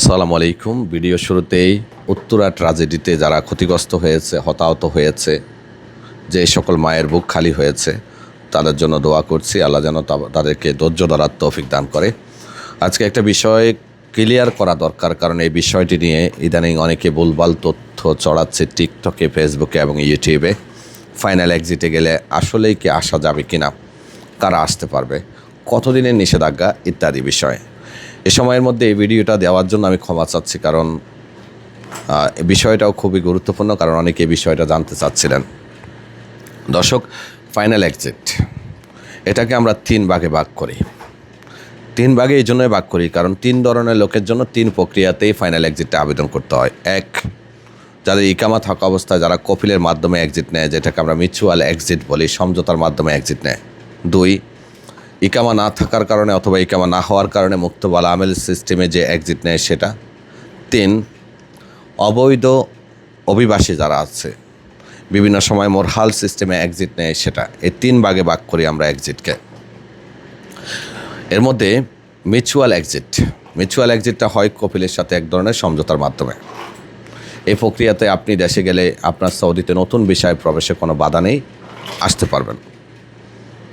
আসসালামু আলাইকুম। ভিডিও শুরুতেই উত্তরা ট্রাজেডিতে যারা ক্ষতিগ্রস্ত হয়েছে, হতাহত হয়েছে, যে সকল মায়ের বুক খালি হয়েছে, তাদের জন্য দোয়া করছি। আল্লাহ যেন তাদেরকে ধৈর্য ধরার তৌফিক দান করে। আজকে একটা বিষয় ক্লিয়ার করা দরকার, কারণ এই বিষয়টি নিয়ে ইদানিং অনেকে ভুলভাল তথ্য চড়াচ্ছে টিকটকে ফেসবুকে এবং ইউটিউবে ফাইনাল এক্সিটে গেলে আসলেই কি আসা যাবে কিনা, কারা আসতে পারবে, কতদিনের নিষেধাজ্ঞা, ইত্যাদি বিষয়। এ সময়ের মধ্যে এই ভিডিওটা দেওয়ার জন্য আমি ক্ষমা চাচ্ছি, কারণ এই বিষয়টাও খুবই গুরুত্বপূর্ণ, কারণ অনেকে এই বিষয়টা জানতে চাচ্ছিলেন। দর্শক ফাইনাল এক্সিট এটাকে আমরা তিন ভাগে ভাগ করি। তিন ভাগে এই জন্যই ভাগ করি, কারণ তিন ধরনের লোকের জন্য তিন প্রক্রিয়াতেই ফাইনাল এক্সিটটা আবেদন করতে হয়। এক, যাদের ইকামা থাকা অবস্থায় যারা কপিলের মাধ্যমে এক্সিট নেয়, যেটাকে আমরা মিউচুয়াল এক্সিট বলি, সমঝোতার মাধ্যমে এক্সিট নেয়। দুই ইকামা না থাকার কারণে অথবা ইকামা না হওয়ার কারণে মুক্ত বালা আমেল সিস্টেমে যে এক্সিট নেয় সেটা। তিন, অবৈধ অভিবাসী যারা আছে, বিভিন্ন সময় মোরহাল সিস্টেমে এক্সিট নেয় সেটা। এই তিন ভাগে ভাগ করি আমরা এক্সিটকে এর মধ্যে মিউচুয়াল এক্সিট মিউচুয়াল এক্সিটটা হয় কপিলের সাথে এক ধরনের সমঝোতার মাধ্যমে। এই প্রক্রিয়াতে আপনি দেশে গেলে আপনার সৌদিতে নতুন বিষয়ে প্রবেশে কোনো বাধা নেই, আসতে পারবেন।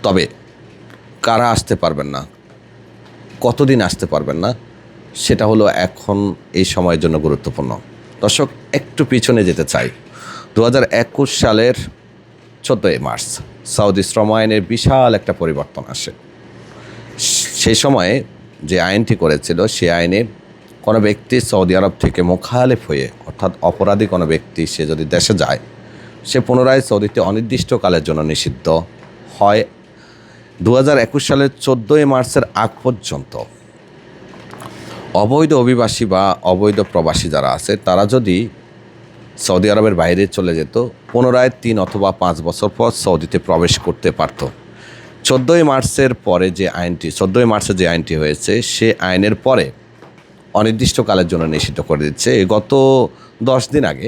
তবে কারা আসতে পারবেন না? কতদিন আসতে পারবেন না? সেটা হলো এখন এই সময়ের জন্য গুরুত্বপূর্ণ। দর্শক, একটু পিছনে যেতে চাই। দু একুশ সালের চোদ্দোই মার্চ, সৌদি শ্রম আইনের বিশাল একটা পরিবর্তন আসে। সেই সময়ে যে আইনটি করেছিল, সে আইনে কোনো ব্যক্তি সৌদি আরব থেকে মোখালেফ হয়ে, অর্থাৎ অপরাধী কোনো ব্যক্তি, সে যদি দেশে যায়, সে পুনরায় সৌদিতে অনির্দিষ্টকালের জন্য নিষিদ্ধ হয় দু সালের চোদ্দোই মার্চের আগ পর্যন্ত অবৈধ অভিবাসী বা অবৈধ প্রবাসী যারা আছে, তারা যদি সৌদি আরবের বাইরে চলে যেত, পুনরায় তিন অথবা পাঁচ বছর পর সৌদিতে প্রবেশ করতে পারত। চোদ্দোই মার্চের পরে যে আইনটি, চোদ্দোই মার্চে যে আইনটি হয়েছে, সে আইনের পরে অনির্দিষ্টকালের জন্য নিষিদ্ধ করে দিচ্ছে। গত দশ দিন আগে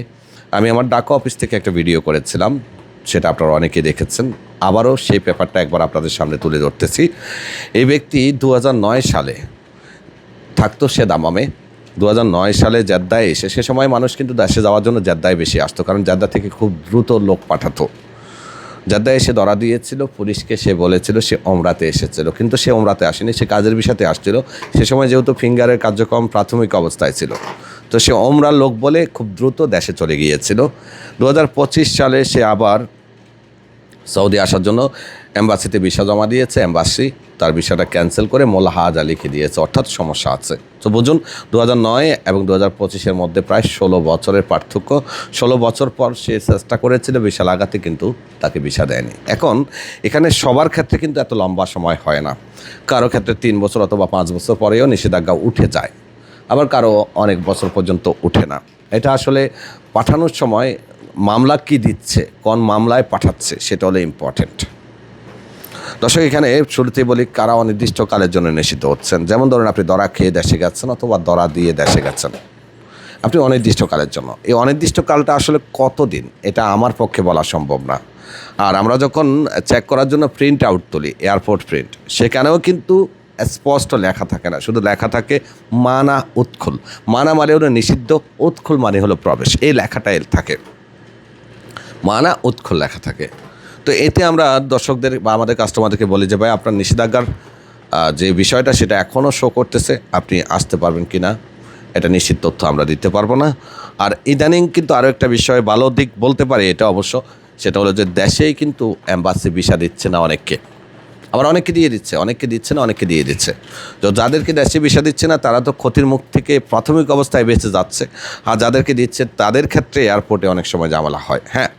আমি আমার ডাকা অফিস থেকে একটা ভিডিও করেছিলাম। সেটা আপনারা অনেকে দেখেছেন। আবারও সেই পেপারটা একবার আপনাদের সামনে তুলে ধরতেছি। এই ব্যক্তি দু হাজার নয় সালে থাকতো সে দামামে। দু হাজার নয় সালে জেদ্দায় এসে, সে সময় মানুষ কিন্তু দেশে যাওয়ার জন্য জেদ্দায় বেশি আসতো, কারণ জেদ্দা থেকে খুব দ্রুত লোক পাঠাতো। জেদ্দায় এসে ধরা দিয়েছিল, পুলিশকে সে বলেছিল সে ওমরাতে এসেছিল, কিন্তু সে ওমরাতে আসেনি, সে কাজের বিষয়তে আসছিল। সে সময় যেহেতু ফিঙ্গারের কার্যক্রম প্রাথমিক অবস্থায় ছিল, তো সে ওমরার লোক বলে খুব দ্রুত দেশে চলে গিয়েছিল। দু হাজার পঁচিশ সালে সে আবার সৌদি আসার জন্য এম্বাসিতে ভিসা জমা দিয়েছে, এম্বাসি তার ভিসাটা ক্যান্সেল করে মোলাহাজা লিখে দিয়েছে, অর্থাৎ সমস্যা আছে। তো বুঝুন দু এবং দু হাজার পঁচিশের মধ্যে প্রায় ষোলো বছরের পার্থক্য। ষোলো বছর পর সে চেষ্টা করেছিল ভিসা লাগাতে, কিন্তু তাকে ভিসা দেয়নি। এখন এখানে সবার ক্ষেত্রে কিন্তু এত লম্বা সময় হয় না। কারও ক্ষেত্রে তিন বছর অথবা পাঁচ বছর পরেও নিষেধাজ্ঞা উঠে যায়। আবার কারও অনেক বছর পর্যন্ত উঠে না। এটা আসলে পাঠানোর সময় মামলা কি দিচ্ছে, কোন মামলায় পাঠাচ্ছে, সেটা হলো ইম্পর্টেন্ট দর্শক, এখানে শুরুতেই বলি কারা অনির্দিষ্টকালের জন্য নিষিদ্ধ হচ্ছেন। যেমন ধরুন, আপনি দরা খেয়ে দেশে গেছেন অথবা দরা দিয়ে দেশে গেছেন। আপনি অনির্দিষ্টকালের জন্য। এই অনির্দিষ্টকালটা আসলে কতদিন? এটা আমার পক্ষে বলা সম্ভব না। আর আমরা যখন চেক করার জন্য প্রিন্ট আউট তুলি এয়ারপোর্ট প্রিন্ট সেখানেও কিন্তু স্পষ্ট লেখা থাকে না। শুধু লেখা থাকে মানা উৎখুল। মানা মানে হলো নিষিদ্ধ, উৎখুল মানে হলো প্রবেশ। এই লেখাটা এর থাকে। মানা উৎখুল লেখা থাকে। তো এতে আমরা দর্শকদের বা আমাদের কাস্টমারদেরকে বলি যে, ভাই, আপনার নিষেধাজ্ঞার যে বিষয়টা, সেটা এখনও শো করতেছে। আপনি আসতে পারবেন কি না? এটা নিশ্চিত তথ্য আমরা দিতে পারব না। আর ইদানিং কিন্তু আরও একটা বিষয় ভালো দিক বলতে পারি এটা অবশ্য, সেটা হলো যে, দেশেই কিন্তু অ্যাম্বাসি ভিসা দিচ্ছে না অনেককে। আবার অনেককে দিয়ে দিচ্ছে, অনেককে দিচ্ছে না, অনেককে দিয়ে দিচ্ছে। তো যাদেরকে দেশে ভিসা দিচ্ছে না, তারা তো ক্ষতির মুখ থেকে প্রাথমিক অবস্থায় বেঁচে যাচ্ছে। আর যাদেরকে দিচ্ছে, তাদের ক্ষেত্রে এয়ারপোর্টে অনেক সময় ঝামেলা হয়। হ্যাঁ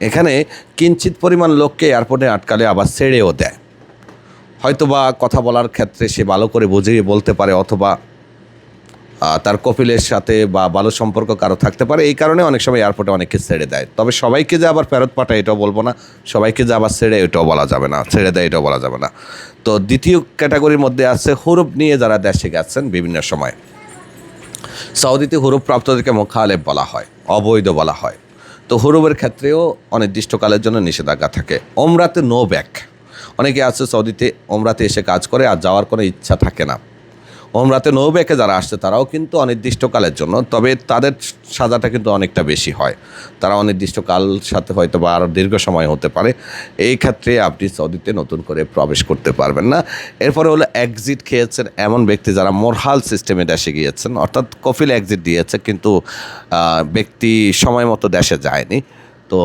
এখানে কিঞ্চিত পরিমাণ লোককে এয়ারপোর্টে আটকালে আবার ছেড়েও দেয়। হয়তো বা কথা বলার ক্ষেত্রে সে ভালো করে বুঝিয়ে বলতে পারে অথবা তার কপিলের সাথে বা ভালো সম্পর্ক কারও থাকতে পারে। এই কারণে অনেক সময় এয়ারপোর্টে অনেককে ছেড়ে দেয়। তবে সবাইকে যে আবার ফেরত পাঠায় এটাও বলব না। সবাইকে যে আবার ছেড়ে এটাও বলা যাবে না। ছেড়ে দেয় এটাও বলা যাবে না। তো দ্বিতীয় ক্যাটাগরির মধ্যে আছে হুরুপ নিয়ে যারা দেশে গেছেন বিভিন্ন সময়। সৌদিতে হুরুপ প্রাপ্তদেরকে মোখালেব বলা হয়, অবৈধ বলা হয়। তো হুরুবের ক্ষেত্রেও অনির্দিষ্টকালের জন্য নিষেধাজ্ঞা থাকে। ওমরাতে নো ব্যাক অনেকে আছে সৌদিতে, ওমরাতে এসে কাজ করে আর যাওয়ার কোনো ইচ্ছা থাকে না। ওমরাতে নৌবেকে যারা আসছে, তারাও কিন্তু অনির্দিষ্টকালের জন্য, তবে তাদের সাজাটা কিন্তু অনেকটা বেশি হয়। তারা অনির্দিষ্টকাল সাথে হয়তো বা আরও দীর্ঘ সময় হতে পারে। এই ক্ষেত্রে আপনি সৌদিতে নতুন করে প্রবেশ করতে পারবেন না। এরপরে হলো এক্সিট খেয়েছেন এমন ব্যক্তি যারা মোরহাল সিস্টেমে দেশে গিয়েছেন, অর্থাৎ কফিল এক্সিট দিয়েছে, কিন্তু ব্যক্তি সময় মতো দেশে যায়নি। তো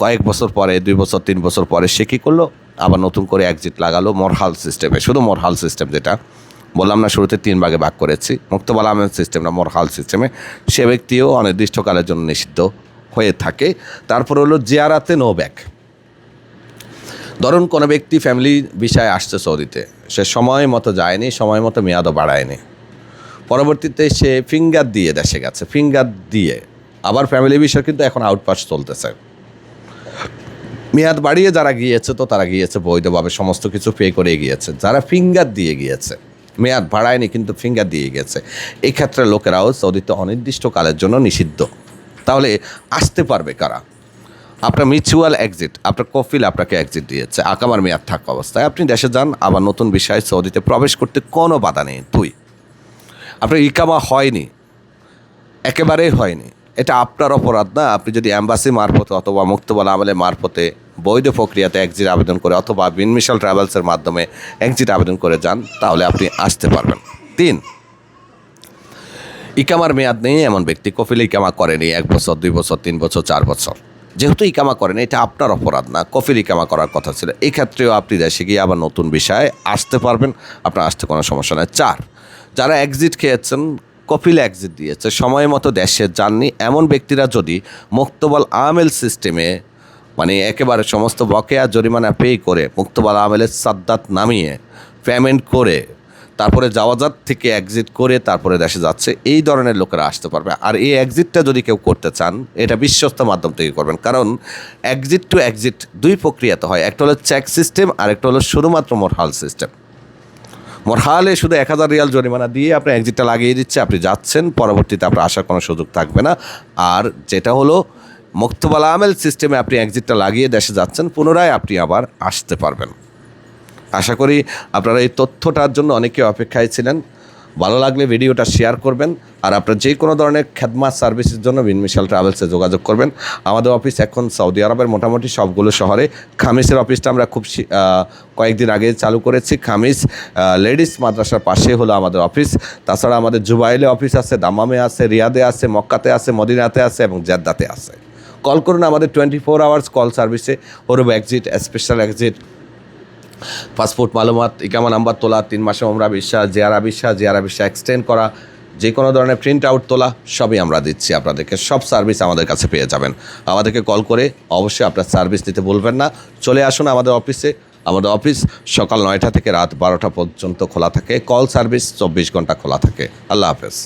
কয়েক বছর পরে, দুই বছর, তিন বছর পরে সে কী করল? আবার নতুন করে এক্সিট লাগালো মোরহাল সিস্টেমে শুধু মোরহাল সিস্টেম যেটা। বললাম না, শুরুতে তিন ভাগে ভাগ করেছি। মুক্তবাল আহমেদ সিস্টেম না মোরহাল সিস্টেমে সে ব্যক্তিও অনির্দিষ্টকালের জন্য নিষিদ্ধ হয়ে থাকে। তারপর হলো জিয়ারাতে নো ব্যাক ধরুন কোনো ব্যক্তি ফ্যামিলি বিষয়ে আসছে সৌদিতে। সে সময় মতো যায়নি, সময় মতো মেয়াদও বাড়ায়নি। পরবর্তীতে সে ফিঙ্গার দিয়ে দেশে গেছে। ফিঙ্গার দিয়ে আবার ফ্যামিলি বিষয় কিন্তু এখন আউটপাস চলতেছে। মেয়াদ বাড়িয়ে যারা গিয়েছে তো তারা গিয়েছে বৈধভাবে, সমস্ত কিছু পে করে গিয়েছে। যারা ফিঙ্গার দিয়ে গিয়েছে। মেয়াদ বাড়ায়নি, কিন্তু ফিঙ্গার দিয়ে গেছে। এই ক্ষেত্রে লোকেরাও সৌদিতে অনির্দিষ্টকালের জন্য নিষিদ্ধ। তাহলে আসতে পারবে কারা? আপনার মিউচুয়াল এক্সিট আপনার কফিল আপনাকে এক্সিট দিয়েছে। আকামার মেয়াদ থাকা অবস্থায়। আপনি দেশে যান, আবার নতুন বিষয়ে সৌদিতে প্রবেশ করতে কোনো বাধা নেই। তুই। আপনার ইকামা হয়নি। একেবারেই হয়নি। এটা আপনার অপরাধ না। আপনি যদি অ্যাম্বাসি মারফতে অথবা মুক্তবলা আমলের মারফতে বৈধ প্রক্রিয়াতে এক্সিট আবেদন করে অথবা বিনমিশাল ট্রাভেলসের মাধ্যমে এক্সিট আবেদন করে যান, তাহলে আপনি আসতে পারবেন। তিন, ইকামার মেয়াদ নেই এমন ব্যক্তি কফিল ইকামা করেনি এক বছর, দুই বছর, তিন বছর, চার বছর। যেহেতু ইকামা করেন, এটা আপনার অপরাধ না, কফিল ইকামা করার কথা ছিল। এই ক্ষেত্রেও আপনি দেশে গিয়ে আবার নতুন বিষয়ে আসতে পারবেন, আপনার আসতে কোনো সমস্যা নেই। চার, যারা এক্সিট খেয়েছেন কপিল এক্সিট দিয়েছে, সময় মতো দেশে যাননি, এমন ব্যক্তিরা যদি মুক্তবল আমেল সিস্টেমে মানে একেবারে সমস্ত বকেয়া জরিমানা পে করে, মুক্তবল আমেলের সাদ্দাত নামিয়ে পেমেন্ট করে, তারপরে যাওয়াজাত থেকে এক্সিট করে তারপরে দেশে যাচ্ছে, এই ধরনের লোকেরা আসতে পারবে। আর এই এক্সিটটা যদি কেউ করতে চান, এটা বিশ্বস্ত মাধ্যম থেকে করবেন। কারণ এক্সিট টু এক্সিট দুই প্রক্রিয়াতে হয়, একটা হলো চেক সিস্টেম আর একটা হলো শুধুমাত্র মোরহাল সিস্টেম মোরহালে শুধু এক হাজার রিয়াল জরিমানা দিয়ে আপনি এক্সিটটা লাগিয়ে দিচ্ছে, আপনি যাচ্ছেন, পরবর্তীতে আপনার আসার কোনো সুযোগ থাকবে না। আর যেটা হলো মুক্তবালা আমেল সিস্টেমে আপনি এক্সিটটা লাগিয়ে দেশে যাচ্ছেন, পুনরায় আপনি আবার আসতে পারবেন। আশা করি আপনারা এই তথ্যটার জন্য অনেকে অপেক্ষায় ছিলেন। ভালো লাগলে ভিডিওটা শেয়ার করবেন আর আপনার যে কোনো ধরনের খেদমাত সার্ভিসের জন্য বিনমিশাল ট্রাভেলসে যোগাযোগ করবেন। আমাদের অফিস এখন সৌদি আরবের মোটামুটি সবগুলো শহরে। খামিসের অফিসটা আমরা খুব কয়েকদিন আগে চালু করেছি। খামিস লেডিস মাদ্রাসার পাশে হলো আমাদের অফিস তাছাড়া আমাদের জুবাইলে অফিস আছে, দামামে আছে, রিয়াদে আছে, মক্কাতে আছে, মদিনাতে আছে এবং জেদ্দাতে আছে। কল করুন, আমাদের টোয়েন্টি ফোর আওয়ার্স কল সার্ভিসে ওরব এক্সিট স্পেশাল এক্সিট পাসপোর্ট মালুমাত, ইকামা নাম্বার তোলা, তিন মাসে ওমরা বিশ্বাস জিয়ারা বিশ্বাস জিয়ারা বিশ্বাস এক্সটেন্ড করা, যে কোনো ধরনের প্রিন্ট আউট তোলা, সবই আমরা দিচ্ছি আপনাদেরকে। সব সার্ভিস আমাদের কাছে পেয়ে যাবেন। আমাদেরকে কল করে অবশ্যই আপনার সার্ভিস দিতে বলবেন না। চলে আসুন আমাদের অফিসে আমাদের অফিস সকাল নয়টা থেকে রাত বারোটা পর্যন্ত খোলা থাকে। কল সার্ভিস চব্বিশ ঘণ্টা খোলা থাকে। আল্লাহ হাফেজ।